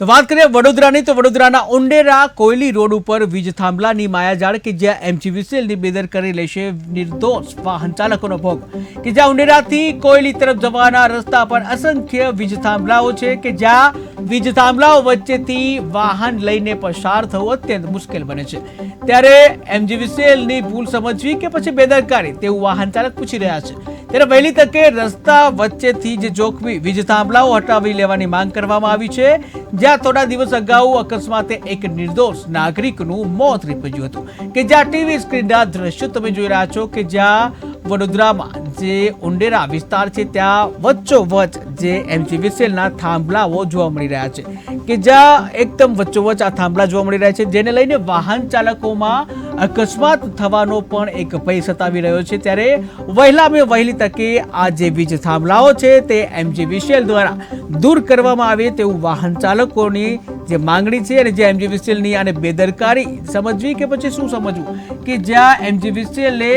તો વાત કરીએ વડોદરાની, તો વડોદરાના ઉંડેરા કોયલી રોડ ઉપર વીજ થાંભલાની માયાજાળ કે જ્યાં એમજીવીસીએલની બેદરકારી લેશે નિર્દોષ વાહન ચાલકોનો ભોગ. કે જ્યાં ઉંડેરાથી કોયલી તરફ જવાના રસ્તા પર અસંખ્ય વીજ થાંભલાઓ છે કે જ્યાં વીજ થાંભલાઓ વચ્ચેથી વાહન લઈને પસાર થવું અત્યંત મુશ્કેલ બને છે. ત્યારે એમજીવીસીએલની ભૂલ સમજવી કે પછી બેદરકારી, તેવું વાહન ચાલક પૂછી રહ્યા છે. ત્યારે વહેલી તકે રસ્તા વચ્ચેથી જે જોખમી વીજ થાંભલાઓ હટાવી લેવાની માંગ કરવામાં આવી છે. જ્યાં થોડા દિવસ અગાઉ અકસ્માતે એક નિર્દોષ નાગરિકનું મોત નીપજ્યું હતું. કે જ્યાં ટીવી સ્ક્રીનના દ્રશ્યો તમે જોઈ રહ્યા છો કે જ્યાં વડોદરામાં જે ઉંડેરા વિસ્તાર છે, ત્યાં વચ્ચોવચ જે એમજીવીસીએલના થાંભલાઓ જોવા મળી રહ્યા છે. કે જ્યાં એકદમ વચ્ચોવચ આ થાંભલા જોવા મળી રહ્યા છે, જેને લઈને વાહન ચાલકોમાં અકસ્માત થવાનો પણ એક ભય સતાવી રહ્યો છે. ત્યારે વહેલામાં વહેલી તકે આ જે વીજ થાંભલાઓ છે, તે એમજીવીસીએલ દ્વારા દૂર કરવામાં આવે તેવું વાહન ચાલકોની જે માંગણી છે અને જે એમજીવીસીએલની આને બેદરકારી સમજવી કે પછી શું સમજવું? કે જ્યાં એમજીવીસીએલે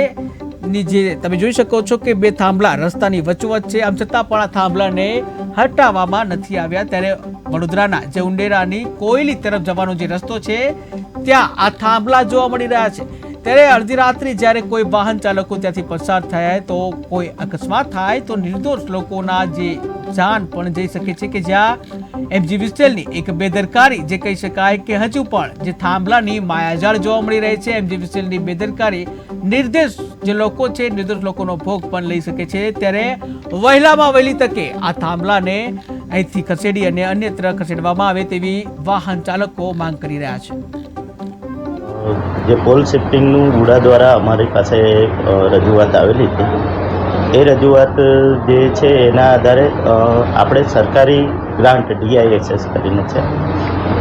ની જે તમે જોઈ શકો છો કે બે થાંભલા રસ્તાની વચવચ છે. આમ છતાં પણ આ થાંભલાને હટાવવામાં નથી આવ્યા. ત્યારે વડોદરાના જે ઉંડેરાની કોયલી તરફ જવાનો જે રસ્તો છે, ત્યાં આ થાંભલા જોવા મળી રહ્યા છે. ત્યારે અડધી રાત્રે જ્યારે કોઈ વાહન ચાલકો ત્યાંથી પસાર થાય તો કોઈ અકસ્માત થાય તો નિર્દોષ લોકોના જે જાન પણ જઈ શકે છે કે જ્યાં એમજી એમજીવીસીએલની એક બેદરકારી જે કહી શકાય કે હજુ પણ જે થાંભલાની માયાજાળ જોવા મળી રહી છે. એમજી એમજીવીસીએલની બેદરકારી નિર્દેશ જે લોકો છે, નિર્દોષ લોકોનો ભોગ પણ લઈ શકે છે. ત્યારે વહેલામાં વહેલી તકે આ થાંભલાને અહીંથી ખસેડી અને અન્યત્ર ખસેડવામાં આવે તેવી વાહન ચાલકો માંગ કરી રહ્યા છે. જે પોલ શિફ્ટિંગનું ઉડા દ્વારા અમારી પાસે રજૂઆત આવેલી હતી. એ રજૂઆત જે છે એના આધારે આપણે સરકારી ગ્રાન્ટ ડીઆઈએસએસ કરીને છે.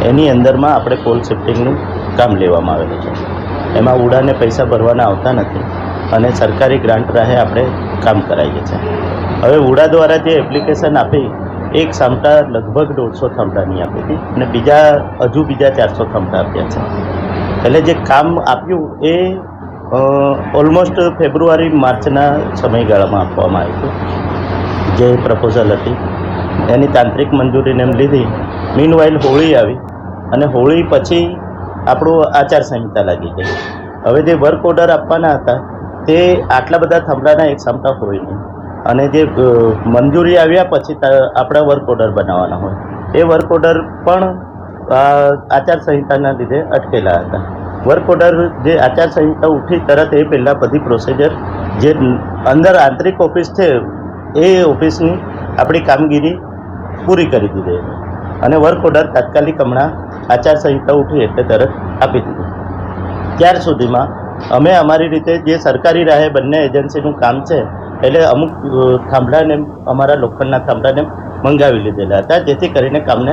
એની અંદરમાં આપણે પોલ શિફ્ટિંગનું કામ લેવામાં આવેલું છે. એમાં ઉડાને પૈસા ભરવાના આવતા નથી અને સરકારી ગ્રાન્ટ રાહે આપણે કામ કરાવીએ છીએ. હવે ઉડા દ્વારા જે એપ્લિકેશન આપી, એક સામટા લગભગ દોઢસો થાંભલાની આપી હતી અને બીજા, હજુ બીજા ચારસો થાંભલા આપ્યા છે. એટલે જે કામ આપ્યું એ ઓલમોસ્ટ ફેબ્રુઆરી માર્ચના સમયગાળામાં આપવામાં આવ્યું હતું. જે પ્રપોઝલ હતી. એની તાંત્રિક મંજૂરીને એમ લીધી. મીન વાઇલ હોળી આવી અને હોળી પછી આપણું આચારસંહિતા લાગી ગઈ. હવે જે વર્ક ઓર્ડર આપવાના હતા, તે આટલા બધા થાંભલાના એક ક્ષમતા હોય નહીં. અને જે મંજૂરી આવ્યા પછી આપણા વર્ક ઓર્ડર બનાવવાના હોય. એ વર્ક ઓર્ડર પણ આચારસંહિતાના લીધે અટકેલા હતા. વર્ક ઓર્ડર જે આચારસંહિતા ઉઠી તરત એ પહેલાં બધી પ્રોસિજર જે અંદર આંતરિક ઓફિસ છે એ ઓફિસની આપણી કામગીરી પૂરી કરી દીધી. અને વર્ક ઓર્ડર તાત્કાલિક હમણાં આચારસંહિતા ઉઠી એટલે તરત આપી દીધું. ત્યાર સુધીમાં અમે અમારી રીતે જે સરકારી રાહે બંને એજન્સીનું કામ છે એટલે અમુક થાંભલાને, અમારા લોખંડના થાંભલાને મંગાવી લીધેલા હતા, જેથી કરીને કામને